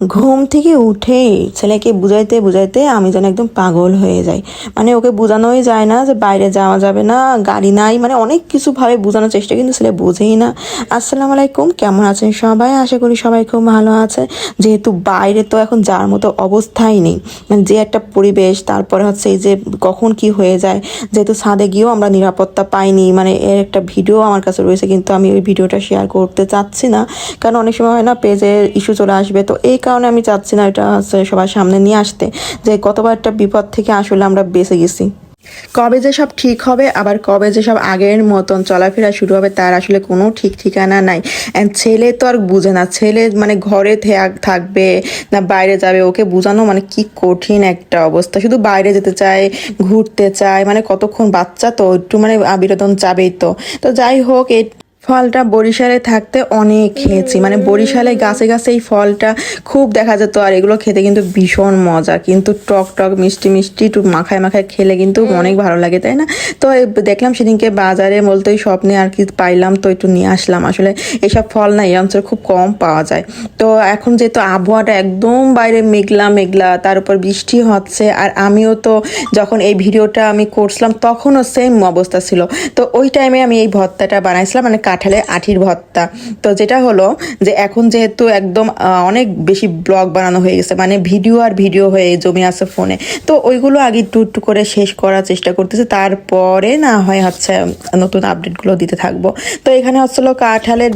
ঘুম থেকে উঠেই ছেলেকে বুঝাইতে বুঝাইতে আমি যেন একদম পাগল হয়ে যাই। মানে ওকে বোঝানোই যায় না যে বাইরে যাওয়া যাবে না, গাড়ি নাই মানে অনেক কিছু ভাবে বোঝানোর চেষ্টা কিন্তু ছেলে বোঝেই না। আসসালামু আলাইকুম, কেমন আছেন সবাই? আশা করি সবাই খুব ভালো আছে। যেহেতু বাইরে তো এখন যার মতো অবস্থাই নেই। মানে যে একটা পরিবেশ, তারপরে হচ্ছে এই যে কখন কি হয়ে যায়, যেহেতু ছাদে গিয়েও আমরা নিরাপত্তা পাইনি মানে এর একটা ভিডিও আমার কাছে রয়েছে, কিন্তু আমি ওই ভিডিওটা শেয়ার করতে চাচ্ছি না। কারণ অনেক সময় হয় না পেজের ইস্যু চলে আসবে, তো এই কারণে আমি চাচ্ছি না এটা হচ্ছে সবার সামনে নিয়ে আসতে, যে কতবার একটা বিপদ থেকে আসলে আমরা বেঁচে গেছি। কবে যে সব ঠিক হবে, আবার কবে যে সব আগের মতন চলাফেরা শুরু হবে, তার আসলে কোনো ঠিক ঠিকানা নাই। And ছেলে তো আর বুঝে না। ছেলে মানে ঘরে থাক- থাকবে না বাইরে যাবে, ওকে বোঝানো মানে কি কঠিন একটা অবস্থা। শুধু বাইরে যেতে চায়, ঘুরতে চায় মানে কতক্ষণ বাচ্চা তো একটু মানে বিনোদন চাবেই তো। তো যাই হোক ফলটা বরিশালে থাকতে অনেক খেয়েছি। মানে বরিশালে গাছে গাছে এই ফলটা খুব দেখা যেত আর এগুলো খেতে কিন্তু ভীষণ মজা। কিন্তু টক টক মিষ্টি মিষ্টি একটু মাখায় মাখায় খেলে কিন্তু অনেক ভালো লাগে তাই না? তো দেখলাম সেদিনকে বাজারে বলতে ওই স্বপ্নে আর কি পাইলাম তো একটু নিয়ে আসলাম। আসলে এইসব ফল না এই অঞ্চলে খুব কম পাওয়া যায়। তো এখন যেহেতু আবহাওয়াটা একদম বাইরে মেঘলা মেঘলা তার উপর বৃষ্টি হচ্ছে আর আমিও তো যখন এই ভিডিওটা আমি করছিলাম তখনও সেম অবস্থা ছিল। তো ওই টাইমে আমি এই ভর্তাটা বানাইছিলাম মানে কাঁঠালে আঠির ভর্তা। তো যেটা হলো যে এখন যেহেতু একদম অনেক বেশি ব্লগ বানানো হয়ে গেছে মানে ভিডিও আর ভিডিও হয়ে জমে আছে ফোনে। তো ওইগুলো আগে একটু করে শেষ করার চেষ্টা করতেছে, তারপরে না হয় হচ্ছে নতুন আপডেটগুলো দিতে থাকব। তো এখানে হচ্ছিল কাঁঠালের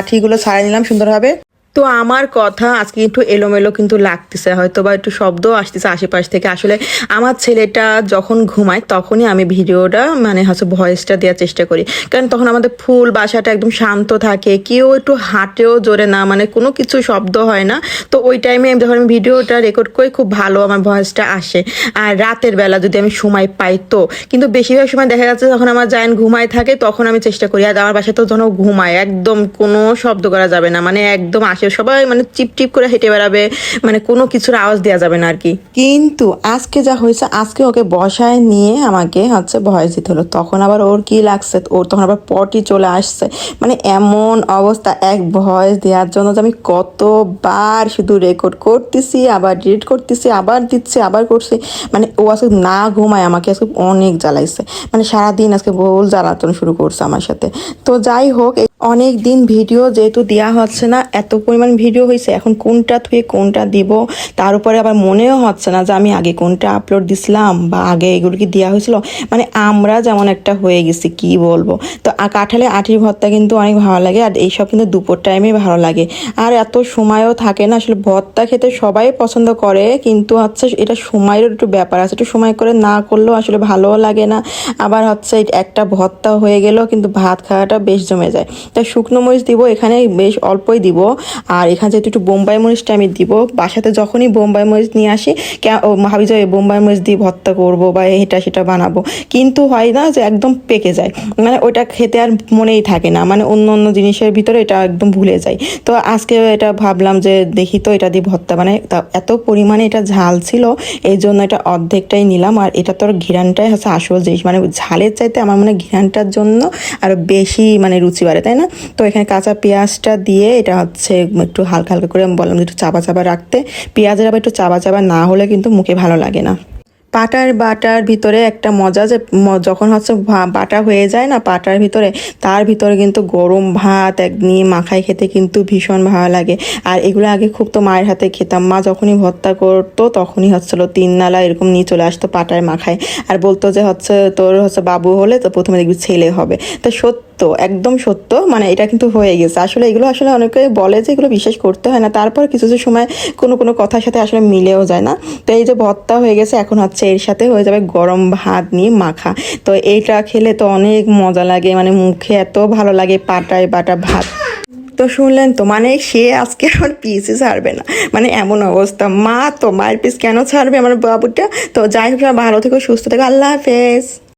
আঠিগুলো ছাড়াই নিলাম, সুন্দরভাবে। তো আমার কথা আজকে একটু এলোমেলো কিন্তু লাগতেছে হয়তো বা একটু শব্দ আসতেছে আশেপাশ থেকে। আসলে আমার ছেলেটা যখন ঘুমায় তখনই আমি ভিডিওটা মানে হচ্ছে ভয়েসটা দেওয়ার চেষ্টা করি। কারণ তখন আমাদের ফুল বাসাটা একদম শান্ত থাকে, কেউ একটু হাঁটেও জোরে না মানে কোনো কিছু শব্দ হয় না। তো ওই টাইমে যখন আমি ভিডিওটা রেকর্ড করি, খুব ভালো আমার ভয়েসটা আসে। আর রাতের বেলা যদি আমি সময় পাই তো। কিন্তু বেশিরভাগ সময় দেখা যাচ্ছে যখন আমার জায়ন ঘুমায় থাকে, তখন আমি চেষ্টা করি। আর আমার বাসায় তো যেন ঘুমায়, একদম কোনো শব্দ করা যাবে না মানে একদম আসে সবাই মানে চিপ টিপ করে হেঁটে বেড়াবে মানে কোনো কিছুর আওয়াজ দেওয়া যাবে না আর কি। কিন্তু আজকে যা হয়েছে, আজকে ওকে বসায় নিয়ে আমাকে হচ্ছে ভয়েস দিতে হলো। তখন আবার ওর কি লাগছে? ওর তখন আবার পটি চলে আসছে। মানে এমন অবস্থা, এক ভয়েস দেওয়ার জন্য যে আমি কতবার শুধু রেকর্ড করতেছি, আবার ডিলিট করতেছি, আবার দিচ্ছি, আবার করছি। মানে ও আজকে না ঘুমায় আমাকে, আজকে অনেক জ্বালাইছে। মানে সারাদিন আজকে বহুল জ্বালাতন শুরু করছে আমার সাথে। তো যাই হোক অনেক দিন ভিডিও যেহেতু দেওয়া হচ্ছে না, এত পরিমাণ ভিডিও হয়েছে, এখন কোনটা থুয়ে কোনটা দিব, তার উপরে আবার মনেও হচ্ছে না যে আমি আগে কোনটা আপলোড দিছিলাম বা আগে এগুলো কি দেওয়া হয়েছিল। মানে আমরা যেমন একটা হয়ে গেছি, কি বলব? তো কাঁঠালে আঠির ভর্তা কিন্তু অনেক ভালো লাগে, আর এইসব কিন্তু দুপুর টাইমে ভালো লাগে। আর এত সময়ও থাকে না, আসলে ভর্তা খেতে সবাই পছন্দ করে, কিন্তু হচ্ছে এটা সময়ের একটু ব্যাপার আছে, একটু সময় করে না করলেও আসলে ভালোও লাগে না। আবার হচ্ছে একটা ভর্তা হয়ে গেলেও কিন্তু ভাত খাওয়াটা বেশ জমে যায়। তাই শুকনো মরিচ দিব, এখানে বেশ অল্পই দিব। আর এখানে যেহেতু একটু বোম্বাই মরিচটা আমি দিব, বাসাতে যখনই বোম্বাই মরিচ নিয়ে আসি ভাবি যে বোম্বাই মরিচ দিয়ে ভর্তা করব বা এটা সেটা বানাবো। কিন্তু হয় না যে একদম পেকে যায়। মানে ওটা খেতে আর মনেই থাকে না। মানে অন্য অন্য জিনিসের ভিতরে এটা একদম ভুলে যায়। তো আজকে এটা ভাবলাম যে দেখি তো এটা দিয়ে ভর্তা মানে তা এত পরিমাণে এটা ঝাল ছিল, এই জন্য এটা অর্ধেকটাই নিলাম। আর এটা তোর ঘিরানটাই হচ্ছে আসল জিনিস। মানে ঝালের চাইতে আমার মানে ঘিরানটার জন্য আরও বেশি মানে রুচি বাড়ে, তাই না? তো এখানে কাঁচা পেঁয়াজটা দিয়ে এটা হচ্ছে একটু হালকা হালকা করে আমি বললাম একটু চাপা চাপা রাখতে। পেঁয়াজের আবার একটু চাপা চাপা না হলে কিন্তু মুখে ভালো লাগে না। পাটার বাটার ভিতরে একটা মজা যে যখন হচ্ছে বাটা হয়ে যায় না পাটার ভিতরে, তার ভিতরে কিন্তু গরম ভাত এক নিয়ে মাখায় খেতে কিন্তু ভীষণ ভালো লাগে। আর এগুলো আগে খুব তো মায়ের হাতে খেতাম। মা যখনই ভর্তা করতো তখনই হচ্ছিল তিন নালা এরকম নিয়ে চলে আসতো পাটার মাখায়। আর বলতো যে হচ্ছে তোর হচ্ছে বাবু হলে তো প্রথমে দেখবি ছেলে হবে। তো সত্যি একদম সত্য মানে এটা কিন্তু হয়ে গেছে। আসলে এগুলো আসলে অনেকে বলে যে এগুলো বিশ্বাস করতে হয় না, তারপর কিছু কিছু সময় কোনো কোনো কথার সাথে আসলে মিলেও যায় না। তো এই যে ভর্তা হয়ে গেছে, এখন হচ্ছে এর সাথে হয়ে যাবে গরম ভাত নিয়ে মাখা। তো এইটা খেলে তো অনেক মজা লাগে মানে মুখে এত ভালো লাগে পাটায় বাটা ভাত। তো শুনলেন তো মানে সে আজকে আমার পিসই ছাড়বে না। মানে এমন অবস্থা। মা তো মায়ের পিস কেন ছাড়বে আমার বাবুটা? তো যাই হোক ভালো থেকো, সুস্থ থেকো। আল্লাহ হাফেজ।